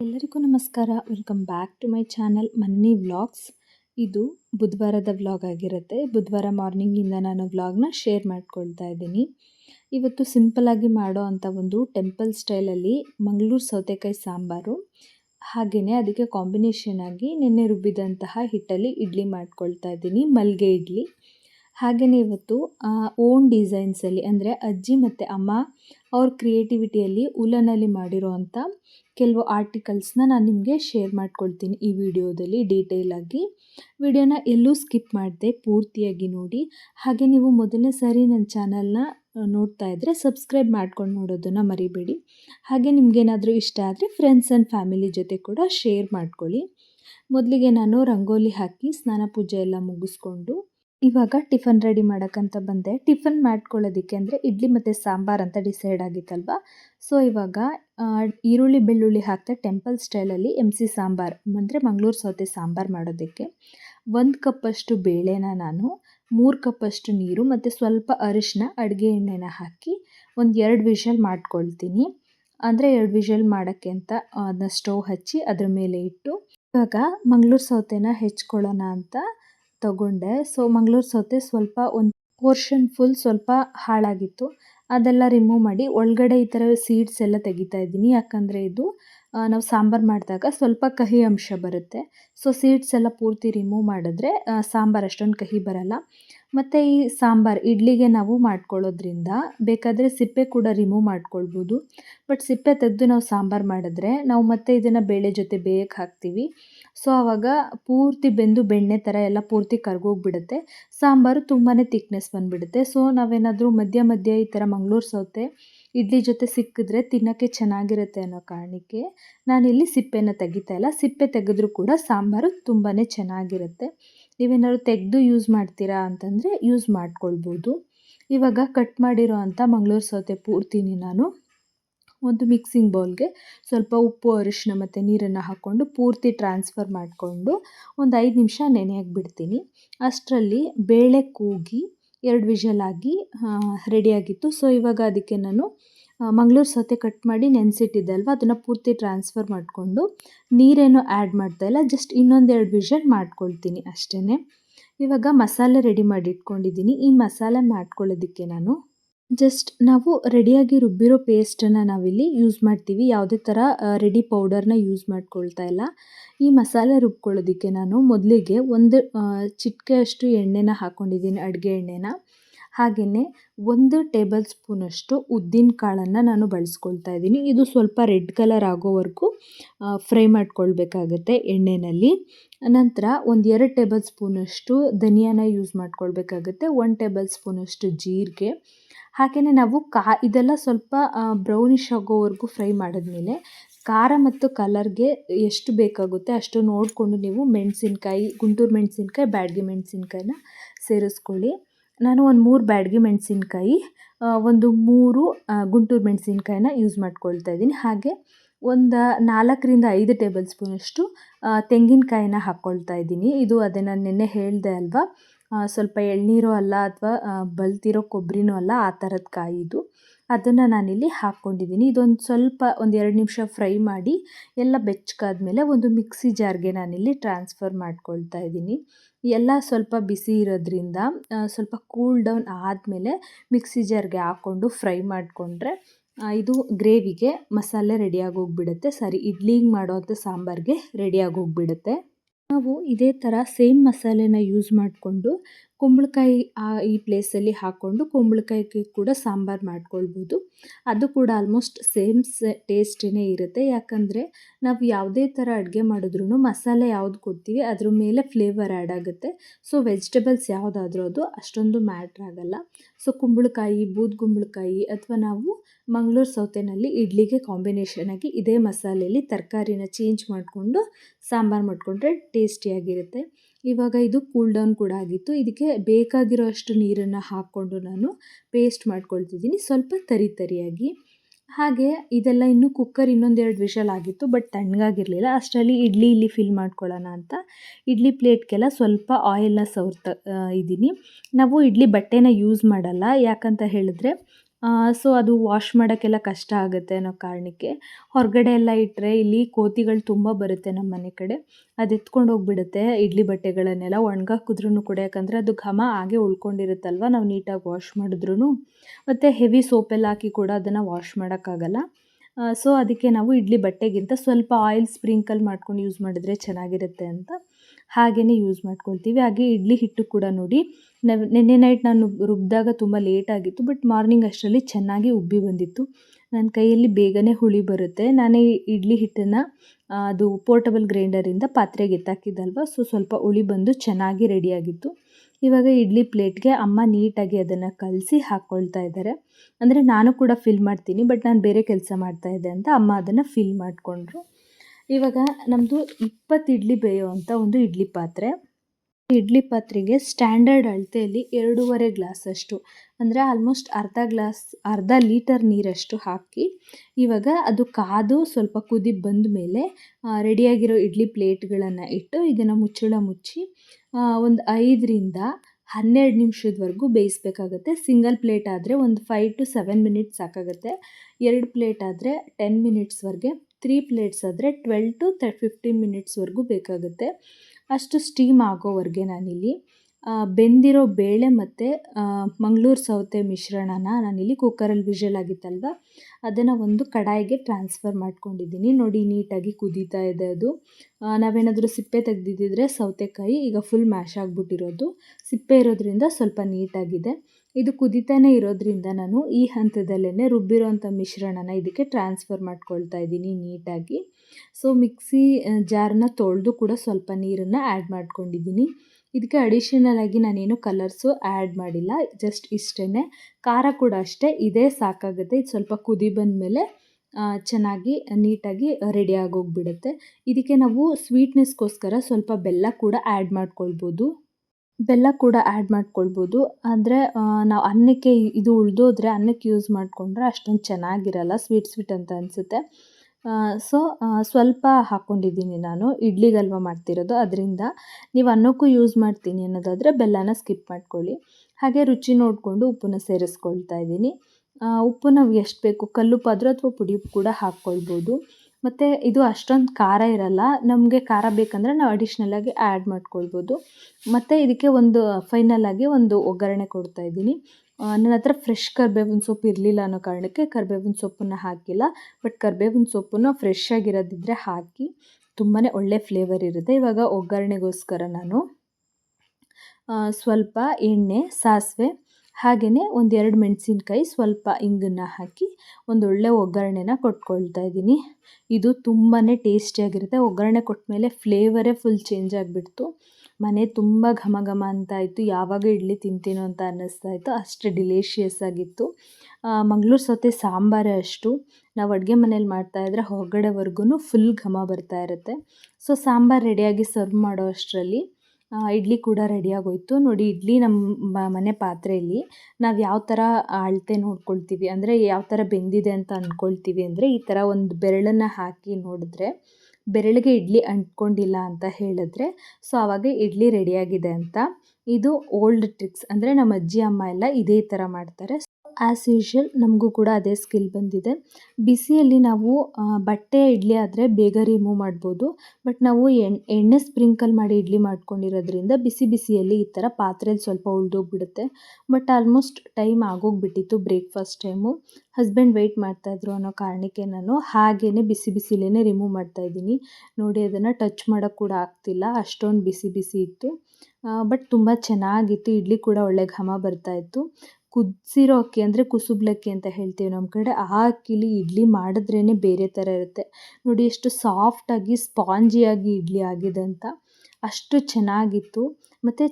ಎಲ್ಲರಿಗೂ ನಮಸ್ಕಾರ. Welcome back to my channel Manni vlogs. ಇದು ಬುಧವಾರದ ವ್ಲಾಗ್ ಆಗಿರುತ್ತೆ. ಬುಧವಾರ ಮಾರ್ನಿಂಗಿಂದ ನಾನು ವ್ಲಾಗ್ನ ಶೇರ್ ಮಾಡ್ಕೊಳ್ತಾ ಇದ್ದೀನಿ. ಇವತ್ತು ಸಿಂಪಲಾಗಿ ಮಾಡೋ ಅಂಥ ಒಂದು ಟೆಂಪಲ್ ಸ್ಟೈಲಲ್ಲಿ ಮಂಗಳೂರು ಸೌತೆಕಾಯಿ ಸಾಂಬಾರು. ಹಾಗೆಯೇ ಅದಕ್ಕೆ ಕಾಂಬಿನೇಷನ್ ಆಗಿ ನೆನ್ನೆ ರುಬ್ಬಿದಂತಹ ಹಿಟ್ಟಲ್ಲಿ ಇಡ್ಲಿ ಮಾಡ್ಕೊಳ್ತಾ ಇದ್ದೀನಿ. ಮಲ್ಲಿಗೆ ಇಡ್ಲಿ. ಹಾಗೆಯೇ ಇವತ್ತು ಓನ್ ಡಿಸೈನ್ಸಲ್ಲಿ ಅಂದರೆ ಅಜ್ಜಿ ಮತ್ತು ಅಮ್ಮ ಅವ್ರ ಕ್ರಿಯೇಟಿವಿಟಿಯಲ್ಲಿ ಉಲನಲ್ಲಿ ಮಾಡಿರೋವಂಥ ಕೆಲವು ಆರ್ಟಿಕಲ್ಸ್ನ ನಾನು ನಿಮಗೆ ಶೇರ್ ಮಾಡ್ಕೊಳ್ತೀನಿ ಈ ವಿಡಿಯೋದಲ್ಲಿ ಡೀಟೇಲಾಗಿ ವಿಡಿಯೋನ ಎಲ್ಲೂ ಸ್ಕಿಪ್ ಮಾಡಿದೆ ಪೂರ್ತಿಯಾಗಿ ನೋಡಿ. ಹಾಗೆ ನೀವು ಮೊದಲನೇ ಸಾರಿ ನನ್ನ ಚಾನಲ್ನ ನೋಡ್ತಾ ಇದ್ದರೆ ಸಬ್ಸ್ಕ್ರೈಬ್ ಮಾಡ್ಕೊಂಡು ನೋಡೋದನ್ನು ಮರಿಬೇಡಿ. ಹಾಗೆ ನಿಮಗೇನಾದರೂ ಇಷ್ಟ ಆದರೆ ಫ್ರೆಂಡ್ಸ್ ಆ್ಯಂಡ್ ಫ್ಯಾಮಿಲಿ ಜೊತೆ ಕೂಡ ಶೇರ್ ಮಾಡ್ಕೊಳ್ಳಿ. ಮೊದಲಿಗೆ ನಾನು ರಂಗೋಲಿ ಹಾಕಿ ಸ್ನಾನ ಪೂಜೆ ಎಲ್ಲ ಮುಗಿಸ್ಕೊಂಡು ಇವಾಗ ಟಿಫನ್ ರೆಡಿ ಮಾಡೋಕ್ಕಂತ ಬಂದೆ. ಟಿಫನ್ ಮಾಡ್ಕೊಳ್ಳೋದಕ್ಕೆ ಅಂದರೆ ಇಡ್ಲಿ ಮತ್ತು ಸಾಂಬಾರು ಅಂತ ಡಿಸೈಡ್ ಆಗಿತ್ತಲ್ವ? ಸೊ, ಇವಾಗ ಈರುಳ್ಳಿ, ಬೆಳ್ಳುಳ್ಳಿ ಹಾಕ್ತಾ ಟೆಂಪಲ್ ಸ್ಟೈಲಲ್ಲಿ ಎಂ ಸಿ ಸಾಂಬಾರು, ಅಂದರೆ ಮಂಗಳೂರು ಸೌತೆ ಸಾಂಬಾರು ಮಾಡೋದಕ್ಕೆ. ಒಂದು ಕಪ್ಪಷ್ಟು ಬೇಳೆನ ನಾನು, ಮೂರು ಕಪ್ಪಷ್ಟು ನೀರು ಮತ್ತು ಸ್ವಲ್ಪ ಅರಿಶಿನ ಅಡುಗೆ ಎಣ್ಣೆನ ಹಾಕಿ ಒಂದು ಎರಡು ವಿಷಲ್ ಮಾಡ್ಕೊಳ್ತೀನಿ. ಅಂದರೆ ಎರಡು ವಿಷಲ್ ಮಾಡೋಕ್ಕೆ ಅಂತ ಅದನ್ನ ಸ್ಟವ್ ಹಚ್ಚಿ ಅದ್ರ ಮೇಲೆ ಇಟ್ಟು, ಇವಾಗ ಮಂಗಳೂರು ಸೌತೆನ ಹೆಚ್ಕೊಳ್ಳೋಣ ಅಂತ ತಗೊಂಡೆ. ಸೊ ಮಂಗಳೂರು ಸೌತೆ ಸ್ವಲ್ಪ ಒಂದು ಪೋರ್ಷನ್ ಫುಲ್ ಸ್ವಲ್ಪ ಹಾಳಾಗಿತ್ತು. ಅದೆಲ್ಲ ರಿಮೂವ್ ಮಾಡಿ ಒಳಗಡೆ ಈ ಥರ ಸೀಡ್ಸ್ ಎಲ್ಲ ತೆಗಿತಾ ಇದ್ದೀನಿ. ಯಾಕಂದರೆ ಇದು ನಾವು ಸಾಂಬಾರು ಮಾಡಿದಾಗ ಸ್ವಲ್ಪ ಕಹಿ ಅಂಶ ಬರುತ್ತೆ. ಸೊ ಸೀಡ್ಸ್ ಎಲ್ಲ ಪೂರ್ತಿ ರಿಮೂವ್ ಮಾಡಿದ್ರೆ ಸಾಂಬಾರು ಅಷ್ಟೊಂದು ಕಹಿ ಬರಲ್ಲ. ಮತ್ತು ಈ ಸಾಂಬಾರು ಇಡ್ಲಿಗೆ ನಾವು ಮಾಡ್ಕೊಳ್ಳೋದ್ರಿಂದ ಬೇಕಾದರೆ ಸಿಪ್ಪೆ ಕೂಡ ರಿಮೂವ್ ಮಾಡ್ಕೊಳ್ಬೋದು. ಬಟ್ ಸಿಪ್ಪೆ ತೆಗೆದು ನಾವು ಸಾಂಬಾರು ಮಾಡಿದ್ರೆ ನಾವು ಮತ್ತೆ ಇದನ್ನು ಬೇಳೆ ಜೊತೆ ಬೇಯಕ್ಕೆ ಹಾಕ್ತೀವಿ. ಸೊ ಆವಾಗ ಪೂರ್ತಿ ಬೆಂದು ಬೆಣ್ಣೆ ಥರ ಎಲ್ಲ ಪೂರ್ತಿ ಕರ್ಗೋಗ್ಬಿಡುತ್ತೆ. ಸಾಂಬಾರು ತುಂಬಾ ತಿಕ್ನೆಸ್ ಬಂದುಬಿಡುತ್ತೆ. ಸೊ ನಾವೇನಾದರೂ ಮಧ್ಯ ಮಧ್ಯ ಈ ಥರ ಮಂಗಳೂರು ಸೌತೆ, ಇಡ್ಲಿ ಜೊತೆ ಸಿಕ್ಕಿದ್ರೆ ತಿನ್ನೋಕ್ಕೆ ಚೆನ್ನಾಗಿರುತ್ತೆ ಅನ್ನೋ ಕಾರಣಕ್ಕೆ ನಾನಿಲ್ಲಿ ಸಿಪ್ಪೆನ ತೆಗಿತಾ ಇಲ್ಲ. ಸಿಪ್ಪೆ ತೆಗೆದ್ರೂ ಕೂಡ ಸಾಂಬಾರು ತುಂಬಾ ಚೆನ್ನಾಗಿರುತ್ತೆ. ನೀವೇನಾದ್ರು ತೆಗೆದು ಯೂಸ್ ಮಾಡ್ತೀರಾ ಅಂತಂದರೆ ಯೂಸ್ ಮಾಡ್ಕೊಳ್ಬೋದು. ಇವಾಗ ಕಟ್ ಮಾಡಿರೋ ಅಂಥ ಮಂಗಳೂರು ಸೌತೆ ಪೂರ್ತಿನಿ ನಾನು ಒಂದು ಮಿಕ್ಸಿಂಗ್ ಬೌಲ್ಗೆ ಸ್ವಲ್ಪ ಉಪ್ಪು ಅರಿಶಿನ ಮತ್ತು ನೀರನ್ನು ಹಾಕ್ಕೊಂಡು ಪೂರ್ತಿ ಟ್ರಾನ್ಸ್ಫರ್ ಮಾಡಿಕೊಂಡು ಒಂದು ಐದು ನಿಮಿಷ ನೆನೆ ಬಿಡ್ತೀನಿ ಅಷ್ಟರಲ್ಲಿ ಬೇಳೆ ಕೂಗಿ ಎರಡು ವಿಷಲ್ ಆಗಿ ರೆಡಿಯಾಗಿತ್ತು ಸೊ ಇವಾಗ ಅದಕ್ಕೆ ನಾನು ಮಂಗಳೂರು ಸೌತೆ ಕಟ್ ಮಾಡಿ ನೆನೆಸಿಟ್ಟಿದ್ದೆ ಅಲ್ವ? ಅದನ್ನು ಪೂರ್ತಿ ಟ್ರಾನ್ಸ್ಫರ್ ಮಾಡಿಕೊಂಡು ನೀರೇನು ಆ್ಯಡ್ ಮಾಡ್ತಾಯಿಲ್ಲ ಜಸ್ಟ್ ಇನ್ನೊಂದೆರಡು ವಿಷಲ್ ಮಾಡ್ಕೊಳ್ತೀನಿ ಅಷ್ಟೇ ಇವಾಗ ಮಸಾಲೆ ರೆಡಿ ಮಾಡಿ ಇಟ್ಕೊಂಡಿದ್ದೀನಿ. ಈ ಮಸಾಲೆ ಮಾಡ್ಕೊಳ್ಳೋದಕ್ಕೆ ನಾನು ಜಸ್ಟ್ ನಾವು ರೆಡಿಯಾಗಿ ರುಬ್ಬಿರೋ ಪೇಸ್ಟನ್ನು ನಾವಿಲ್ಲಿ ಯೂಸ್ ಮಾಡ್ತೀವಿ. ಯಾವುದೇ ಥರ ರೆಡಿ ಪೌಡರ್ನ ಯೂಸ್ ಮಾಡ್ಕೊಳ್ತಾ ಇಲ್ಲ. ಈ ಮಸಾಲೆ ರುಬ್ಕೊಳ್ಳೋದಕ್ಕೆ ನಾನು ಮೊದಲಿಗೆ ಒಂದು ಚಿಟಿಕೆಯಷ್ಟು ಎಣ್ಣೆನ ಹಾಕ್ಕೊಂಡಿದ್ದೀನಿ ಅಡುಗೆ ಎಣ್ಣೆನ. ಹಾಗೆಯೇ ಒಂದು ಟೇಬಲ್ ಸ್ಪೂನಷ್ಟು ಉದ್ದಿನ ಕಾಳನ್ನು ನಾನು ಬಳಸ್ಕೊಳ್ತಾ ಇದ್ದೀನಿ. ಇದು ಸ್ವಲ್ಪ ರೆಡ್ ಕಲರ್ ಆಗೋವರೆಗೂ ಫ್ರೈ ಮಾಡ್ಕೊಳ್ಬೇಕಾಗತ್ತೆ ಎಣ್ಣೆಯಲ್ಲಿ ನಂತರ ಒಂದು ಎರಡು ಟೇಬಲ್ ಸ್ಪೂನಷ್ಟು ಧನಿಯಾನ ಯೂಸ್ ಮಾಡ್ಕೊಳ್ಬೇಕಾಗತ್ತೆ. ಒನ್ ಟೇಬಲ್ ಸ್ಪೂನಷ್ಟು ಜೀರಿಗೆ. ಹಾಗೆಯೇ ನಾವು ಕಾ, ಇದೆಲ್ಲ ಸ್ವಲ್ಪ ಬ್ರೌನಿಶ್ ಆಗೋವರೆಗೂ ಫ್ರೈ ಮಾಡಿದ್ಮೇಲೆ ಖಾರ ಮತ್ತು ಕಲರ್ಗೆ ಎಷ್ಟು ಬೇಕಾಗುತ್ತೆ ಅಷ್ಟು ನೋಡಿಕೊಂಡು ನೀವು ಮೆಣಸಿನ್ಕಾಯಿ, ಗುಂಟೂರು ಮೆಣಸಿನ್ಕಾಯಿ, ಬ್ಯಾಡಗಿ ಮೆಣಸಿನ್ಕಾಯಿನ ಸೇರಿಸ್ಕೊಳ್ಳಿ. ನಾನು ಒಂದು ಮೂರು ಬ್ಯಾಡಗಿ ಮೆಣಸಿನ್ಕಾಯಿ ಒಂದು ಮೂರು ಗುಂಟೂರು ಮೆಣಸಿನ್ಕಾಯಿನ ಯೂಸ್ ಮಾಡ್ಕೊಳ್ತಾ ಇದ್ದೀನಿ. ಹಾಗೆ ಒಂದು ನಾಲ್ಕರಿಂದ ಐದು ಟೇಬಲ್ ಸ್ಪೂನಷ್ಟು ತೆಂಗಿನಕಾಯಿನ ಹಾಕ್ಕೊಳ್ತಾ ಇದ್ದೀನಿ. ಇದು ಅದೇ ನಾನು ನಿನ್ನೆ ಹೇಳಿದೆ ಅಲ್ವಾ? ಸ್ವಲ್ಪ ಎಳ್ನೀರು ಅಲ್ಲ ಅಥವಾ ಬಲ್ತಿರೋ ಕೊಬ್ಬರಿನೂ ಅಲ್ಲ, ಆ ಥರದ ಕಾಯಿ ಇದು. ಅದನ್ನು ನಾನಿಲ್ಲಿ ಹಾಕ್ಕೊಂಡಿದ್ದೀನಿ. ಇದೊಂದು ಸ್ವಲ್ಪ ಒಂದು ಎರಡು ನಿಮಿಷ ಫ್ರೈ ಮಾಡಿ, ಎಲ್ಲ ಬೆಚ್ಚಗಾದ್ಮೇಲೆ ಒಂದು ಮಿಕ್ಸಿ ಜಾರ್ಗೆ ನಾನಿಲ್ಲಿ ಟ್ರಾನ್ಸ್ಫರ್ ಮಾಡ್ಕೊಳ್ತಾ ಇದ್ದೀನಿ. ಎಲ್ಲ ಸ್ವಲ್ಪ ಬಿಸಿ ಇರೋದ್ರಿಂದ ಸ್ವಲ್ಪ ಕೂಲ್ ಡೌನ್ ಆದಮೇಲೆ ಮಿಕ್ಸಿ ಜಾರ್ಗೆ ಹಾಕ್ಕೊಂಡು ಫ್ರೈ ಮಾಡಿಕೊಂಡ್ರೆ ಇದು ಗ್ರೇವಿಗೆ ಮಸಾಲೆ ರೆಡಿಯಾಗಿ ಹೋಗ್ಬಿಡುತ್ತೆ ಸರಿ, ಇಡ್ಲಿಗೆ ಮಾಡೋವಂಥ ಸಾಂಬಾರಿಗೆ ರೆಡಿಯಾಗಿ ಹೋಗ್ಬಿಡುತ್ತೆ ನಾವು ಇದೇ ಥರ ಸೇಮ್ ಮಸಾಲೆನ ಯೂಸ್ ಮಾಡಿಕೊಂಡು ಕುಂಬಳಕಾಯಿ ಈ ಪ್ಲೇಸಲ್ಲಿ ಹಾಕ್ಕೊಂಡು ಕುಂಬಳಕಾಯಿಗೆ ಕೂಡ ಸಾಂಬಾರು ಮಾಡ್ಕೊಳ್ಬೋದು. ಅದು ಕೂಡ ಆಲ್ಮೋಸ್ಟ್ ಸೇಮ್ ಸೆ ಟೇಸ್ಟೇ ಇರುತ್ತೆ. ಯಾಕಂದರೆ ನಾವು ಯಾವುದೇ ಥರ ಅಡುಗೆ ಮಾಡಿದ್ರೂ ಮಸಾಲೆ ಯಾವುದು ಕೊಡ್ತೀವಿ, ಅದ್ರ ಮೇಲೆ ಫ್ಲೇವರ್ ಆ್ಯಡ್ ಆಗುತ್ತೆ. ಸೊ ವೆಜಿಟೇಬಲ್ಸ್ ಯಾವುದಾದ್ರೂ ಅದು ಅಷ್ಟೊಂದು ಮ್ಯಾಟ್ರ್ ಆಗೋಲ್ಲ. ಸೊ ಕುಂಬಳಕಾಯಿ ಬೂದ್ಗುಂಬಳಕಾಯಿ ಅಥವಾ ನಾವು ಮಂಗಳೂರು ಸೌತೆನಲ್ಲಿ ಇಡ್ಲಿಗೆ ಕಾಂಬಿನೇಷನ್ ಆಗಿ ಇದೇ ಮಸಾಲೆಯಲ್ಲಿ ತರಕಾರಿನ ಚೇಂಜ್ ಮಾಡಿಕೊಂಡು ಸಾಂಬಾರು ಮಾಡಿಕೊಂಡ್ರೆ ಟೇಸ್ಟಿಯಾಗಿರುತ್ತೆ ಇವಾಗ ಇದು ಕೂಲ್ ಡೌನ್ ಕೂಡ ಆಗಿತ್ತು. ಇದಕ್ಕೆ ಬೇಕಾಗಿರೋ ಅಷ್ಟು ನೀರನ್ನು ಹಾಕ್ಕೊಂಡು ನಾನು ಪೇಸ್ಟ್ ಮಾಡ್ಕೊಳ್ತಿದ್ದೀನಿ. ಸ್ವಲ್ಪ ತರಿ ತರಿಯಾಗಿ. ಹಾಗೆ ಇದೆಲ್ಲ ಇನ್ನೂ ಕುಕ್ಕರ್ ಇನ್ನೊಂದೆರಡು ವಿಷಲ್ ಆಗಿತ್ತು ಬಟ್ ತಣ್ಣಗಾಗಿರಲಿಲ್ಲ. ಅಷ್ಟರಲ್ಲಿ ಇಡ್ಲಿ ಇಲ್ಲಿ ಫಿಲ್ ಮಾಡ್ಕೊಳ್ಳೋಣ ಅಂತ. ಇಡ್ಲಿ ಪ್ಲೇಟ್ಗೆಲ್ಲ ಸ್ವಲ್ಪ ಆಯಿಲ್ನ ಸವರ್ತಾ ಇದ್ದೀನಿ. ನಾವು ಇಡ್ಲಿ ಬಟ್ಟೆನ ಯೂಸ್ ಮಾಡಲ್ಲ. ಯಾಕಂತ ಹೇಳಿದ್ರೆ ಸೊ ಅದು ವಾಶ್ ಮಾಡೋಕ್ಕೆಲ್ಲ ಕಷ್ಟ ಆಗುತ್ತೆ ಅನ್ನೋ ಕಾರಣಕ್ಕೆ ಹೊರಗಡೆ ಎಲ್ಲ ಇಟ್ಟರೆ ಇಲ್ಲಿ ಕೋತಿಗಳು ತುಂಬ ಬರುತ್ತೆ ನಮ್ಮ ಮನೆ ಕಡೆ. ಅದು ಎತ್ಕೊಂಡು ಹೋಗ್ಬಿಡುತ್ತೆ ಇಡ್ಲಿ ಬಟ್ಟೆಗಳನ್ನೆಲ್ಲ. ಒಣ್ಗಾಕಿದ್ರೂ ಕೂಡ ಯಾಕಂದರೆ ಅದು ಘಮ ಹಾಗೆ ಉಳ್ಕೊಂಡಿರುತ್ತಲ್ವ ನಾವು ನೀಟಾಗಿ ವಾಶ್ ಮಾಡಿದ್ರೂ ಮತ್ತು ಹೆವಿ ಸೋಪೆಲ್ಲ ಹಾಕಿ ಕೂಡ ಅದನ್ನು ವಾಶ್ ಮಾಡೋಕ್ಕಾಗಲ್ಲ. ಸೊ ಅದಕ್ಕೆ ನಾವು ಇಡ್ಲಿ ಬಟ್ಟೆಗಿಂತ ಸ್ವಲ್ಪ ಆಯಿಲ್ ಸ್ಪ್ರಿಂಕಲ್ ಮಾಡ್ಕೊಂಡು ಯೂಸ್ ಮಾಡಿದ್ರೆ ಚೆನ್ನಾಗಿರುತ್ತೆ ಅಂತ ಹಾಗೆಯೇ ಯೂಸ್ ಮಾಡ್ಕೊಳ್ತೀವಿ. ಹಾಗೆ ಇಡ್ಲಿ ಹಿಟ್ಟು ಕೂಡ ನೋಡಿ ನಿನ್ನೆ ನೈಟ್ ನಾನು ರುಬ್ಬಿದಾಗ ತುಂಬ ಲೇಟ್ ಆಗಿತ್ತು ಬಟ್ ಮಾರ್ನಿಂಗ್ ಅಷ್ಟರಲ್ಲಿ ಚೆನ್ನಾಗಿ ಉಬ್ಬಿ ಬಂದಿತ್ತು. ನನ್ನ ಕೈಯಲ್ಲಿ ಬೇಗನೆ ಹುಳಿ ಬರುತ್ತೆ. ನಾನೇ ಇಡ್ಲಿ ಹಿಟ್ಟನ್ನು ಅದು ಪೋರ್ಟಬಲ್ ಗ್ರೈಂಡರಿಂದ ಪಾತ್ರೆಗೆ ಎತ್ತಾಕಿದ್ದಲ್ವ ಸೊ ಸ್ವಲ್ಪ ಹುಳಿ ಬಂದು ಚೆನ್ನಾಗಿ ರೆಡಿಯಾಗಿತ್ತು ಇವಾಗ ಇಡ್ಲಿ ಪ್ಲೇಟ್ಗೆ ಅಮ್ಮ ನೀಟಾಗಿ ಅದನ್ನು ಕಲಸಿ ಹಾಕ್ಕೊಳ್ತಾ ಇದ್ದಾರೆ ಅಂದರೆ ನಾನು ಕೂಡ ಫಿಲ್ ಮಾಡ್ತೀನಿ ಬಟ್ ನಾನು ಬೇರೆ ಕೆಲಸ ಮಾಡ್ತಾ ಇದ್ದೆ ಅಂತ ಅಮ್ಮ ಅದನ್ನು ಫಿಲ್ ಮಾಡಿಕೊಂಡ್ರು. ಇವಾಗ ನಮ್ಮದು ಇಪ್ಪತ್ತು ಇಡ್ಲಿ ಬೇಯೋ ಅಂತ ಒಂದು ಇಡ್ಲಿ ಪಾತ್ರೆ. ಇಡ್ಲಿ ಪಾತ್ರೆಗೆ ಸ್ಟ್ಯಾಂಡರ್ಡ್ ಅಳತೆಯಲ್ಲಿ ಎರಡೂವರೆ ಗ್ಲಾಸಷ್ಟು ಅಂದರೆ ಆಲ್ಮೋಸ್ಟ್ ಅರ್ಧ ಗ್ಲಾಸ್, ಅರ್ಧ ಲೀಟರ್ ನೀರಷ್ಟು ಹಾಕಿ, ಇವಾಗ ಅದು ಕಾದು ಸ್ವಲ್ಪ ಕುದಿ ಬಂದ ಮೇಲೆ ರೆಡಿಯಾಗಿರೋ ಇಡ್ಲಿ ಪ್ಲೇಟ್ಗಳನ್ನು ಇಟ್ಟು ಇದನ್ನು ಮುಚ್ಚಳ ಮುಚ್ಚಿ ಒಂದು ಐದರಿಂದ ಹನ್ನೆರಡು ನಿಮಿಷದವರೆಗೂ ಬೇಯಿಸ್ಬೇಕಾಗತ್ತೆ. ಸಿಂಗಲ್ ಪ್ಲೇಟ್ ಆದರೆ ಒಂದು ಫೈವ್ ಟು ಸೆವೆನ್ ಮಿನಿಟ್ಸ್ ಸಾಕಾಗುತ್ತೆ. ಎರಡು ಪ್ಲೇಟ್ ಆದರೆ ಟೆನ್ ಮಿನಿಟ್ಸ್ವರೆಗೆ ತ್ರೀ ಪ್ಲೇಟ್ಸ್ ಆದರೆ ಟ್ವೆಲ್ ಟು ತ ಫಿಫ್ಟೀನ್ ಮಿನಿಟ್ಸ್ವರೆಗೂ ಬೇಕಾಗುತ್ತೆ. ಅಷ್ಟು ಸ್ಟೀಮ್ ಆಗೋವರೆಗೆ ನಾನಿಲ್ಲಿ ಬೆಂದಿರೋ ಬೇಳೆ ಮತ್ತು ಮಂಗಳೂರು ಸೌತೆ ಮಿಶ್ರಣನ ನಾನಿಲ್ಲಿ ಕುಕ್ಕರಲ್ಲಿ ವಿಷಲ್ ಆಗಿತ್ತಲ್ವ? ಅದನ್ನು ಒಂದು ಕಡಾಯಿಗೆ ಟ್ರಾನ್ಸ್ಫರ್ ಮಾಡ್ಕೊಂಡಿದ್ದೀನಿ. ನೋಡಿ, ನೀಟಾಗಿ ಕುದೀತಾ ಇದೆ ಅದು. ನಾವೇನಾದರೂ ಸಿಪ್ಪೆ ತೆಗೆದಿದ್ದಿದ್ರೆ ಸೌತೆಕಾಯಿ ಈಗ ಫುಲ್ ಮ್ಯಾಶ್ ಆಗಿಬಿಟ್ಟಿರೋದು. ಸಿಪ್ಪೆ ಇರೋದ್ರಿಂದ ಸ್ವಲ್ಪ ನೀಟಾಗಿದೆ. ಇದು ಕುದಿತಾನೇ ಇರೋದ್ರಿಂದ ನಾನು ಈ ಹಂತದಲ್ಲೇ ರುಬ್ಬಿರೋಂಥ ಮಿಶ್ರಣನ ಇದಕ್ಕೆ ಟ್ರಾನ್ಸ್ಫರ್ ಮಾಡ್ಕೊಳ್ತಾ ಇದ್ದೀನಿ ನೀಟಾಗಿ. ಸೊ ಮಿಕ್ಸಿ ಜಾರನ್ನ ತೊಳೆದು ಕೂಡ ಸ್ವಲ್ಪ ನೀರನ್ನು ಆ್ಯಡ್ ಮಾಡ್ಕೊಂಡಿದ್ದೀನಿ. ಇದಕ್ಕೆ ಅಡಿಷನಲ್ ಆಗಿ ನಾನೇನು ಕಲರ್ಸು ಆ್ಯಡ್ ಮಾಡಿಲ್ಲ ಜಸ್ಟ್ ಇಷ್ಟೇ ಖಾರ ಕೂಡ ಅಷ್ಟೇ, ಇದೇ ಸಾಕಾಗುತ್ತೆ. ಇದು ಸ್ವಲ್ಪ ಕುದಿ ಬಂದಮೇಲೆ ಚೆನ್ನಾಗಿ ನೀಟಾಗಿ ರೆಡಿ ಆಗೋಗ್ಬಿಡುತ್ತೆ. ಇದಕ್ಕೆ ನಾವು ಸ್ವೀಟ್ನೆಸ್ಗೋಸ್ಕರ ಸ್ವಲ್ಪ ಬೆಲ್ಲ ಕೂಡ ಆ್ಯಡ್ ಮಾಡ್ಕೊಳ್ಬೋದು. ಬೆಲ್ಲ ಕೂಡ ಆ್ಯಡ್ ಮಾಡ್ಕೊಳ್ಬೋದು. ಅಂದರೆ ನಾವು ಅನ್ನಕ್ಕೆ ಇದು ಉಳಿದೋದ್ರೆ ಅನ್ನಕ್ಕೆ ಯೂಸ್ ಮಾಡಿಕೊಂಡ್ರೆ ಅಷ್ಟೊಂದು ಚೆನ್ನಾಗಿರಲ್ಲ ಸ್ವೀಟ್ ಸ್ವೀಟ್ ಅಂತ ಅನಿಸುತ್ತೆ. ಸೊ ಸ್ವಲ್ಪ ಹಾಕ್ಕೊಂಡಿದ್ದೀನಿ ನಾನು. ಇಡ್ಲಿಗಲ್ವ ಮಾಡ್ತಿರೋದು. ಅದರಿಂದ ನೀವು ಅನ್ನಕ್ಕೂ ಯೂಸ್ ಮಾಡ್ತೀನಿ ಅನ್ನೋದಾದರೆ ಬೆಲ್ಲನ ಸ್ಕಿಪ್ ಮಾಡ್ಕೊಳ್ಳಿ. ಹಾಗೆ ರುಚಿ ನೋಡಿಕೊಂಡು ಉಪ್ಪನ್ನ ಸೇರಿಸ್ಕೊಳ್ತಾ ಇದ್ದೀನಿ. ಉಪ್ಪು ಎಷ್ಟು ಬೇಕು? ಕಲ್ಲುಪ್ಪಾದರೂ ಅಥವಾ ಪುಡಿ ಉಪ್ಪು ಕೂಡ ಹಾಕ್ಕೊಳ್ಬೋದು. ಮತ್ತು ಇದು ಅಷ್ಟೊಂದು ಖಾರ ಇರಲ್ಲ. ನಮಗೆ ಖಾರ ಬೇಕಂದರೆ ನಾವು ಅಡಿಷ್ನಲಾಗಿ ಆ್ಯಡ್ ಮಾಡ್ಕೊಳ್ಬೋದು. ಮತ್ತು ಇದಕ್ಕೆ ಒಂದು ಫೈನಲಾಗಿ ಒಂದು ಒಗ್ಗರಣೆ ಕೊಡ್ತಾಯಿದ್ದೀನಿ ನನ್ನ ಹತ್ರ ಫ್ರೆಶ್ ಕರ್ಬೇವಿನ ಸೊಪ್ಪು ಇರಲಿಲ್ಲ ಅನ್ನೋ ಕಾರಣಕ್ಕೆ ಕರ್ಬೇವಿನ ಸೊಪ್ಪನ್ನು ಹಾಕಿಲ್ಲ. ಬಟ್ ಕರ್ಬೇವಿನ ಸೊಪ್ಪನ್ನು ಫ್ರೆಶ್ ಆಗಿರೋದಿದ್ದರೆ ಹಾಕಿ ತುಂಬಾ ಒಳ್ಳೆ ಫ್ಲೇವರ್ ಇರುತ್ತೆ. ಇವಾಗ ಒಗ್ಗರಣೆಗೋಸ್ಕರ ನಾನು ಸ್ವಲ್ಪ ಎಣ್ಣೆ, ಸಾಸಿವೆ ಹಾಗೆಯೇ ಒಂದೆರಡು ಮೆಣಸಿನ್ಕಾಯಿ, ಸ್ವಲ್ಪ ಇಂಗನ್ನು ಹಾಕಿ ಒಂದೊಳ್ಳೆ ಒಗ್ಗರಣೆನ ಕೊಟ್ಕೊಳ್ತಾ ಇದ್ದೀನಿ. ಇದು ತುಂಬಾ ಟೇಸ್ಟಿಯಾಗಿರುತ್ತೆ ಒಗ್ಗರಣೆ ಕೊಟ್ಟ ಮೇಲೆ ಫ್ಲೇವರೇ ಫುಲ್ ಚೇಂಜ್ ಆಗಿಬಿಡ್ತು. ಮನೆ ತುಂಬ ಘಮ ಘಮ ಅಂತ ಇತ್ತು. ಯಾವಾಗ ಇಡ್ಲಿ ತಿಂತೀನೋ ಅಂತ ಅನ್ನಿಸ್ತಾ ಇತ್ತು. ಅಷ್ಟು ಡಿಲೇಷಿಯಸ್ ಆಗಿತ್ತು. ಮಂಗಳೂರು ಸೌತೆ ಸಾಂಬಾರೇ ಅಷ್ಟು. ನಾವು ಅಡುಗೆ ಮನೇಲಿ ಮಾಡ್ತಾಯಿದ್ರೆ ಹೊರಗಡೆವರೆಗೂ ಫುಲ್ ಘಮ ಬರ್ತಾ ಇರುತ್ತೆ. ಸೊ ಸಾಂಬಾರು ರೆಡಿಯಾಗಿ ಸರ್ವ್ ಮಾಡೋ ಅಷ್ಟರಲ್ಲಿ ಇಡ್ಲಿ ಕೂಡ ರೆಡಿಯಾಗೋಯ್ತು ನೋಡಿ, ಇಡ್ಲಿ ನಮ್ಮ ಮನೆ ಪಾತ್ರೆಯಲ್ಲಿ ನಾವು ಯಾವ ಥರ ಅಳತೆ ನೋಡ್ಕೊಳ್ತೀವಿ ಅಂದರೆ, ಯಾವ ಥರ ಬೆಂದಿದೆ ಅಂತ ಅಂದ್ಕೊಳ್ತೀವಿ ಅಂದರೆ, ಈ ಥರ ಒಂದು ಬೆರಳನ್ನು ಹಾಕಿ ನೋಡಿದ್ರೆ ಬೆರಳಿಗೆ ಇಡ್ಲಿ ಅಂಟ್ಕೊಂಡಿಲ್ಲ ಅಂತ ಹೇಳಿದ್ರೆ, ಸೊ ಆವಾಗ ಇಡ್ಲಿ ರೆಡಿಯಾಗಿದೆ ಅಂತ. ಇದು ಓಲ್ಡ್ ಟ್ರಿಕ್ಸ್. ಅಂದರೆ ನಮ್ಮ ಅಜ್ಜಿ, ಅಮ್ಮ ಎಲ್ಲ ಇದೇ ಥರ ಮಾಡ್ತಾರೆ. ಆ್ಯಸ್ ಯೂಶ್ವಲ್ ನಮಗೂ ಕೂಡ ಅದೇ ಸ್ಕಿಲ್ ಬಂದಿದೆ. ಬಿಸಿಯಲ್ಲಿ ನಾವು ಬಟ್ಟೆ ಇಡ್ಲಿ ಆದರೆ ಬೇಗ ರಿಮೂವ್ ಮಾಡ್ಬೋದು. ಬಟ್ ನಾವು ಎಣ್ಣೆ ಸ್ಪ್ರಿಂಕಲ್ ಮಾಡಿ ಇಡ್ಲಿ ಮಾಡ್ಕೊಂಡಿರೋದ್ರಿಂದ ಬಿಸಿ ಬಿಸಿಯಲ್ಲಿ ಈ ಥರ ಪಾತ್ರೆಲಿ ಸ್ವಲ್ಪ ಉಳಿದೋಗ್ಬಿಡುತ್ತೆ. ಬಟ್ ಆಲ್ಮೋಸ್ಟ್ ಟೈಮ್ ಆಗೋಗ್ಬಿಟ್ಟಿತ್ತು ಬ್ರೇಕ್ಫಾಸ್ಟ್ ಟೈಮು ಹಸ್ಬೆಂಡ್ ವೆಯ್ಟ್ ಮಾಡ್ತಾಯಿದ್ರು ಅನ್ನೋ ಕಾರಣಕ್ಕೆ ನಾನು ಹಾಗೇ ಬಿಸಿ ಬಿಸಿಲೇ ರಿಮೂವ್ ಮಾಡ್ತಾಯಿದ್ದೀನಿ ನೋಡಿ, ಅದನ್ನು ಟಚ್ ಮಾಡೋಕ್ಕೆ ಕೂಡ ಆಗ್ತಿಲ್ಲ. ಅಷ್ಟೊಂದು ಬಿಸಿ ಬಿಸಿ ಇತ್ತು. ಬಟ್ ತುಂಬ ಚೆನ್ನಾಗಿತ್ತು. ಇಡ್ಲಿ ಕೂಡ ಒಳ್ಳೆ ಘಮ ಬರ್ತಾಯಿತ್ತು ಕುದಿಸಿರೋ ಅಕ್ಕಿ ಅಂದರೆ ಕುಸುಬ್ಲಕ್ಕಿ ಅಂತ ಹೇಳ್ತೀವಿ ನಮ್ಮ ಕಡೆ. ಆ ಅಕ್ಕಿಲಿ ಇಡ್ಲಿ ಮಾಡಿದ್ರೇ ಬೇರೆ ಥರ ಇರುತ್ತೆ. ನೋಡಿ ಎಷ್ಟು ಸಾಫ್ಟಾಗಿ ಸ್ಪಾಂಜಿಯಾಗಿ ಇಡ್ಲಿ ಆಗಿದೆ ಅಂತ. ಅಷ್ಟು ಚೆನ್ನಾಗಿತ್ತು. ಮತ್ತು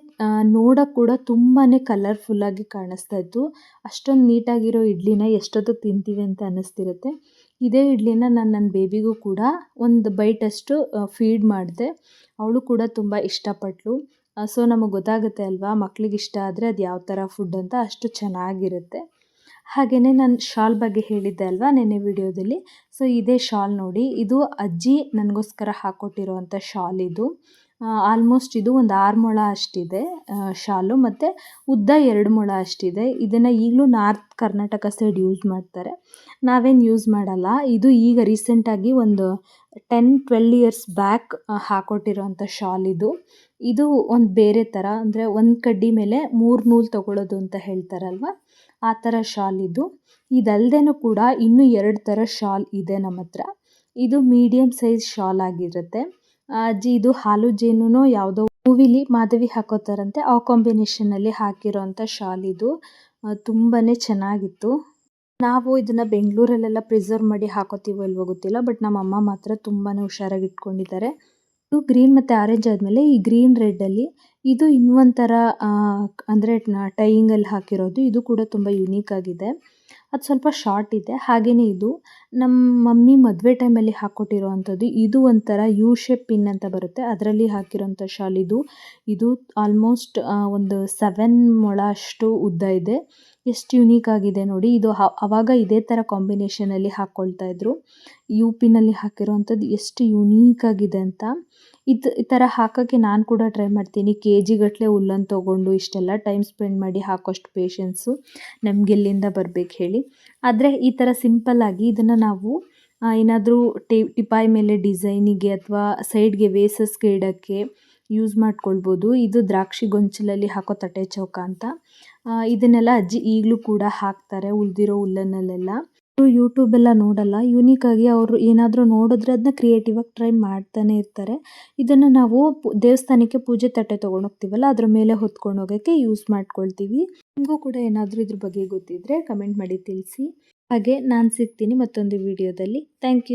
ನೋಡೋಕ್ಕೆ ಕೂಡ ತುಂಬಾ ಕಲರ್ಫುಲ್ಲಾಗಿ ಕಾಣಿಸ್ತಾ ಇತ್ತು. ಅಷ್ಟೊಂದು ನೀಟಾಗಿರೋ ಇಡ್ಲಿನ ಎಷ್ಟೊತ್ತು ತಿಂತೀವಿ ಅಂತ ಅನ್ನಿಸ್ತಿರುತ್ತೆ. ಇದೇ ಇಡ್ಲಿನ ನಾನು ನನ್ನ ಬೇಬಿಗೂ ಕೂಡ ಒಂದು ಬೈಟಷ್ಟು ಫೀಡ್ ಮಾಡಿದೆ. ಅವಳು ಕೂಡ ತುಂಬ ಇಷ್ಟಪಟ್ಟಳು ಸೊ ನಮಗೆ ಗೊತ್ತಾಗುತ್ತೆ ಅಲ್ವಾ? ಮಕ್ಳಿಗೆ ಇಷ್ಟ ಆದರೆ ಅದು ಯಾವ ಥರ ಫುಡ್ ಅಂತ ಅಷ್ಟು ಚೆನ್ನಾಗಿರುತ್ತೆ. ಹಾಗೆಯೇ ನಾನು ಶಾಲ್ ಬಗ್ಗೆ ಹೇಳಿದ್ದೆ ಅಲ್ವಾ ನೆನ್ನೆ ವಿಡಿಯೋದಲ್ಲಿ? ಸೊ ಇದೇ ಶಾಲ್ ನೋಡಿ, ಇದು ಅಜ್ಜಿ ನನಗೋಸ್ಕರ ಹಾಕ್ಕೊಟ್ಟಿರುವಂಥ ಶಾಲ್ ಇದು. ಆಲ್ಮೋಸ್ಟ್ ಇದು ಒಂದು ಆರು ಮೊಳ ಅಷ್ಟಿದೆ ಶಾಲು ಮತ್ತು ಉದ್ದ ಎರಡು ಮೊಳ ಅಷ್ಟಿದೆ. ಇದನ್ನು ಈಗಲೂ ನಾರ್ತ್ ಕರ್ನಾಟಕ ಸೈಡ್ ಯೂಸ್ ಮಾಡ್ತಾರೆ. ನಾವೇನು ಯೂಸ್ ಮಾಡಲ್ಲ. ಇದು ಈಗ ರೀಸೆಂಟಾಗಿ ಒಂದು ಟೆನ್ ಟ್ವೆಲ್ ಇಯರ್ಸ್ ಬ್ಯಾಕ್ ಹಾಕ್ಕೊಟ್ಟಿರೋಂಥ ಶಾಲ್ ಇದು. ಇದು ಒಂದು ಬೇರೆ ಥರ ಅಂದರೆ ಒಂದು ಕಡ್ಡಿ ಮೇಲೆ ಮೂರು ನೂಲು ತಗೊಳ್ಳೋದು ಅಂತ ಹೇಳ್ತಾರಲ್ವ? ಆ ಥರ ಶಾಲ್ ಇದು. ಇದಲ್ಲದೇನೂ ಕೂಡ ಇನ್ನೂ ಎರಡು ಥರ ಶಾಲ್ ಇದೆ ನಮ್ಮ ಹತ್ರ ಇದು ಮೀಡಿಯಮ್ ಸೈಜ್ ಶಾಲ್ ಆಗಿರುತ್ತೆ. ಅಜ್ಜಿ, ಇದು ಹಾಲು ಜೇನುನೋ ಯಾವುದೋ ಮೂವಿಲಿ ಮಾಧವಿ ಹಾಕೋತಾರಂತೆ. ಆ ಕಾಂಬಿನೇಷನಲ್ಲಿ ಹಾಕಿರೋಂಥ ಶಾಲ್ ಇದು. ತುಂಬಾನೇ ಚೆನ್ನಾಗಿತ್ತು. ನಾವು ಇದನ್ನ ಬೆಂಗಳೂರಲ್ಲೆಲ್ಲ ಪ್ರಿಸರ್ವ್ ಮಾಡಿ ಹಾಕೋತೀವೋ ಇಲ್ವೋ ಗೊತ್ತಿಲ್ಲ ಬಟ್ ನಮ್ಮ ಅಮ್ಮ ಮಾತ್ರ ತುಂಬಾನೇ ಹುಷಾರಾಗಿ ಇಟ್ಕೊಂಡಿದ್ದಾರೆ. ಇದು ಗ್ರೀನ್ ಮತ್ತು ಆರೆಂಜ್ ಆದಮೇಲೆ ಈ ಗ್ರೀನ್ ರೆಡ್ಡಲ್ಲಿ ಇದು ಇನ್ನೊಂಥರ ಅಂದರೆ ಟೈಯಿಂಗಲ್ಲಿ ಹಾಕಿರೋದು. ಇದು ಕೂಡ ತುಂಬ ಯುನೀಕ್ ಆಗಿದೆ. ಅದು ಸ್ವಲ್ಪ ಶಾರ್ಟ್ ಇದೆ. ಹಾಗೆಯೇ ಇದು ನಮ್ಮ ಮಮ್ಮಿ ಮದುವೆ ಟೈಮಲ್ಲಿ ಹಾಕ್ಕೊಟ್ಟಿರೋವಂಥದ್ದು ಇದು ಒಂಥರ ಯು ಶೇಪ್ ಪಿನ್ ಅಂತ ಬರುತ್ತೆ. ಅದರಲ್ಲಿ ಹಾಕಿರೋಂಥ ಶಾಲಿದು ಇದು. ಇದು ಆಲ್ಮೋಸ್ಟ್ ಒಂದು ಸೆವೆನ್ ಮೊಳ ಅಷ್ಟು ಉದ್ದ ಇದೆ. ಎಷ್ಟು ಯುನೀಕ್ ಆಗಿದೆ ನೋಡಿ. ಇದು ಆವಾಗ ಇದೇ ಥರ ಕಾಂಬಿನೇಷನಲ್ಲಿ ಹಾಕ್ಕೊಳ್ತಾ ಇದ್ರು. ಯು ಪಿನಲ್ಲಿ ಹಾಕಿರೋವಂಥದ್ದು ಎಷ್ಟು ಯುನೀಕ್ ಆಗಿದೆ ಅಂತ. ಇದು ಈ ಥರ ಹಾಕೋಕ್ಕೆ ನಾನು ಕೂಡ ಟ್ರೈ ಮಾಡ್ತೀನಿ. ಕೆ ಜಿಗಟ್ಟಲೆ ಉಲ್ಲನ್ ತೊಗೊಂಡು ಇಷ್ಟೆಲ್ಲ ಟೈಮ್ ಸ್ಪೆಂಡ್ ಮಾಡಿ ಹಾಕೋಷ್ಟು ಪೇಷನ್ಸು ನಮಗೆಲ್ಲಿಂದ ಬರ್ಬೇಕು ಹೇಳಿ. ಆದರೆ ಈ ಥರ ಸಿಂಪಲ್ಲಾಗಿ ಇದನ್ನು ನಾವು ಏನಾದರೂ ಟಿಪಾಯಿ ಟಿಪಾಯ್ ಮೇಲೆ ಡಿಸೈನಿಗೆ ಅಥವಾ ಸೈಡ್ಗೆ ವೇಸಸ್ಗೆ ಇಡೋಕ್ಕೆ ಯೂಸ್ ಮಾಡ್ಕೊಳ್ಬೋದು. ಇದು ದ್ರಾಕ್ಷಿ ಗೊಂಚಲಲ್ಲಿ ಹಾಕೋ ತಟ್ಟೆ ಚೌಕ ಅಂತ. ಇದನ್ನೆಲ್ಲ ಅಜ್ಜಿ ಈಗಲೂ ಕೂಡ ಹಾಕ್ತಾರೆ ಉಳಿದಿರೋ ಹುಲ್ಲನ್ನಲ್ಲೆಲ್ಲ ಅವರು ಯೂಟ್ಯೂಬೆಲ್ಲ ನೋಡಲ್ಲ. ಯೂನಿಕಾಗಿ ಅವರು ಏನಾದರೂ ನೋಡಿದ್ರೆ ಅದನ್ನ ಕ್ರಿಯೇಟಿವಾಗಿ ಟ್ರೈ ಮಾಡ್ತಾನೆ ಇರ್ತಾರೆ. ಇದನ್ನು ನಾವು ದೇವಸ್ಥಾನಕ್ಕೆ ಪೂಜೆ ತಟ್ಟೆ ತೊಗೊಂಡು ಹೋಗ್ತೀವಲ್ಲ, ಅದ್ರ ಮೇಲೆ ಹೊತ್ಕೊಂಡು ಹೋಗೋಕ್ಕೆ ಯೂಸ್ ಮಾಡ್ಕೊಳ್ತೀವಿ. ನಿಮಗೂ ಕೂಡ ಏನಾದರೂ ಇದ್ರ ಬಗ್ಗೆ ಗೊತ್ತಿದ್ರೆ ಕಮೆಂಟ್ ಮಾಡಿ ತಿಳಿಸಿ. ಹಾಗೆ ನಾನು ಸಿಗ್ತೀನಿ ಮತ್ತೊಂದು ವಿಡಿಯೋದಲ್ಲಿ ಥ್ಯಾಂಕ್ ಯು